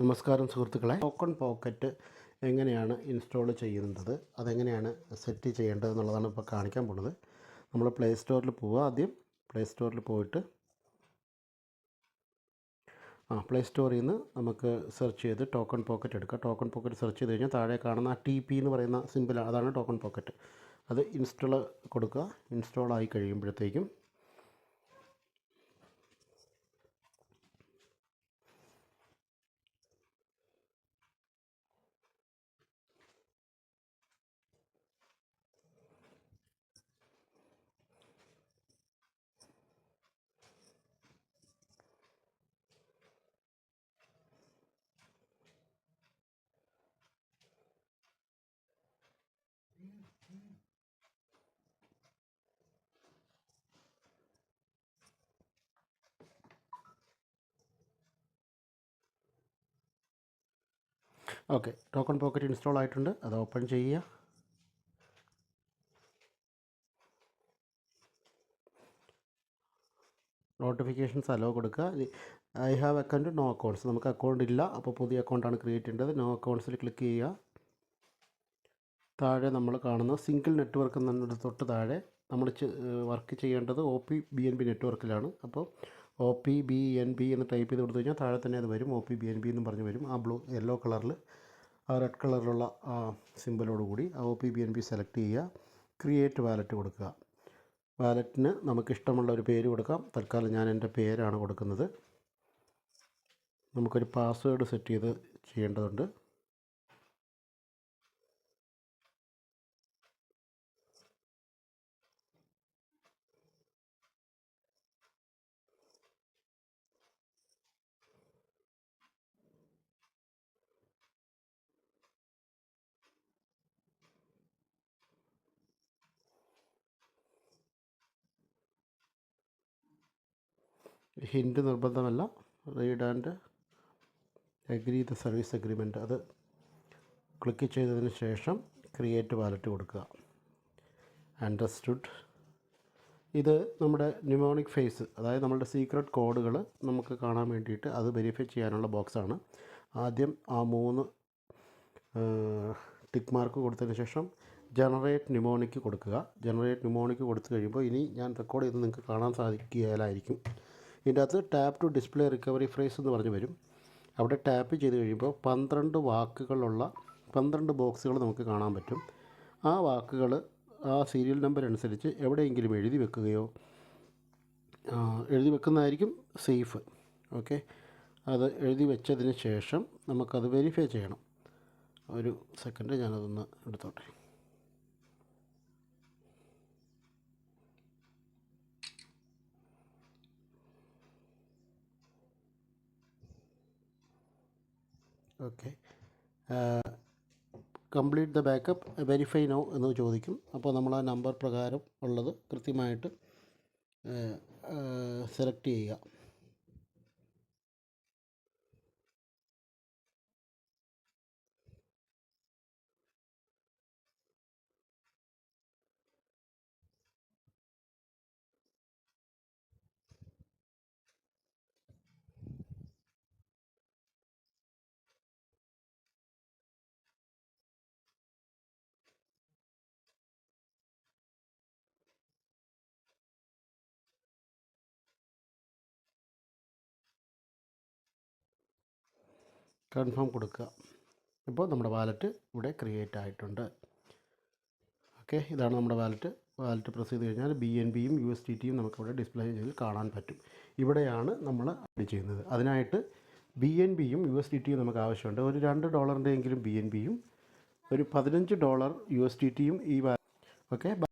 നമസ്കാരം സുഹൃത്തുക്കളെ. Token pocket എങ്ങനെയാണ് ഇൻസ്റ്റാൾ ചെയ്യുന്നത്? അതെങ്ങനെയാണ് സെറ്റ് ചെയ്യേണ്ടത് എന്നുള്ളതാണ് ഇപ്പോൾ കാണിക്കാൻ പോണത് നമ്മൾ പ്ലേ സ്റ്റോറിൽ പോവുക ആദ്യം. പ്ലേ സ്റ്റോറിൽ പോയിട്ട് ആ പ്ലേ സ്റ്റോറിൽ നിന്ന് നമുക്ക് സെർച്ച് ചെയ്ത് ടോക്കൺ പോക്കറ്റ് എടുക്കുക ടോക്കൺ പോക്കറ്റ് സെർച്ച് ചെയ്ത് കഴിഞ്ഞാൽ താഴെ കാണുന്ന ടി പി എന്ന് പറയുന്ന സിമ്പിൾ അതാണ് ടോക്കൺ പോക്കറ്റ് അത് ഇൻസ്റ്റാൾ കൊടുക്കുക. ഇൻസ്റ്റാൾ ആയി കഴിയുമ്പോഴത്തേക്കും ഓക്കെ. ടോക്കൺ പോക്കറ്റ് ഇൻസ്റ്റാൾ ആയിട്ടുണ്ട്. അത് ഓപ്പൺ ചെയ്യുക. നോട്ടിഫിക്കേഷൻസ് അലോ കൊടുക്കുക. I have account no accounts. നമുക്ക് അക്കൗണ്ട് ഇല്ല. അപ്പോൾ പുതിയ അക്കൗണ്ടാണ് ക്രിയേറ്റ് ചെയ്യേണ്ടത്. നോ അക്കൗണ്ട്സിൽ ക്ലിക്ക് ചെയ്യുക. താഴെ നമ്മൾ കാണുന്ന സിംഗിൾ നെറ്റ്വർക്ക് എന്നൊരു തൊട്ട് താഴെ നമ്മൾ വർക്ക് ചെയ്യേണ്ടത് O P B N B നെറ്റ്വർക്കിലാണ്. അപ്പോൾ O P B N B എന്ന് ടൈപ്പ് ചെയ്ത് കൊടുത്തു കഴിഞ്ഞാൽ താഴെ തന്നെ അത് വരും. O P B N B എന്നും പറഞ്ഞ് വരും. ആ ബ്ലൂ യെല്ലോ കളറിൽ ആ റെഡ് കളറിലുള്ള ആ സിമ്പിളോട് കൂടി ആ O P B N P select ചെയ്യുക. ക്രിയേറ്റ് വാലറ്റ് കൊടുക്കുക. വാലറ്റിന് നമുക്കിഷ്ടമുള്ള ഒരു പേര് കൊടുക്കാം. തൽക്കാലം ഞാൻ എന്റെ പേരാണ് കൊടുക്കുന്നത്. നമുക്കൊരു പാസ്വേഡ് സെറ്റ് ചെയ്ത് ചെയ്യേണ്ടതുണ്ട്. Hint നിർബന്ധമല്ല. Read and agree the service agreement അത് ക്ലിക്ക് ചെയ്തതിന് ശേഷം ക്രിയേറ്റ് വാലറ്റ് കൊടുക്കുക. അണ്ടർസ്റ്റുഡ്. ഇത് നമ്മുടെ ന്യൂമോണിക് ഫേസ് അതായത് നമ്മുടെ സീക്രട്ട് കോഡുകൾ നമുക്ക് കാണാൻ വേണ്ടിയിട്ട് അത് വെരിഫൈ ചെയ്യാനുള്ള ബോക്സാണ് ആദ്യം ആ മൂന്ന് ടിക്ക് മാർക്ക് കൊടുത്തതിന് ശേഷം ജനറേറ്റ് ന്യൂമോണിക്ക് കൊടുക്കുക. ജനറേറ്റ് ന്യൂമോണിക്ക് കൊടുത്തു കഴിയുമ്പോൾ ഇനി ഞാൻ റെക്കോർഡ് ചെയ്ത് നിങ്ങൾക്ക് കാണാൻ സാധിക്കുകയില്ലായിരിക്കും ഇതിന്റെ അകത്ത് tap to display recovery phrase എന്ന് പറഞ്ഞ് വരും. അവിടെ ടാപ്പ് ചെയ്ത് കഴിയുമ്പോൾ പന്ത്രണ്ട് വാക്കുകളുള്ള പന്ത്രണ്ട് ബോക്സുകൾ നമുക്ക് കാണാൻ പറ്റും. ആ വാക്കുകൾ ആ സീരിയൽ നമ്പർ അനുസരിച്ച് എവിടെയെങ്കിലും എഴുതി വെക്കുകയോ എഴുതി വെക്കുന്നതായിരിക്കും സേഫ്. ഓക്കെ? അത് എഴുതി വെച്ചതിന് ശേഷം നമുക്കത് വെരിഫൈ ചെയ്യണം. ഒരു സെക്കൻഡ് ഞാനതൊന്ന് എടുത്തോട്ടെ. Okay complete the backup verify now എന്ന് ചോദിക്കും. അപ്പോൾ നമ്മൾ ആ നമ്പർ പ്രകാരം ഉള്ളത് കൃത്യമായിട്ട് സെലക്ട് ചെയ്യുക. കൺഫേം കൊടുക്കുക. ഇപ്പോൾ നമ്മുടെ വാലറ്റ് ഇവിടെ ക്രിയേറ്റ് ആയിട്ടുണ്ട്. ഓക്കെ ഇതാണ് നമ്മുടെ വാലറ്റ്. വാലറ്റ് പ്രസ് ചെയ്ത് കഴിഞ്ഞാൽ ബി എൻ ബിയും യു എസ് ടി ടിയും നമുക്കിവിടെ ഡിസ്പ്ലേ ചെയ്ത് കാണാൻ പറ്റും. ഇവിടെയാണ് നമ്മൾ ആഡ് ചെയ്യുന്നത്. അതിനായിട്ട് ബി എൻ ബിയും യു എസ് ടി ടിയും നമുക്ക് ആവശ്യമുണ്ട്. ഒരു രണ്ട് ഡോളറിന്റെ എങ്കിലും ബി എൻ ബിയും ഒരു പതിനഞ്ച് ഡോളർ യു എസ് ടി ടിയും ഈ ഓക്കെ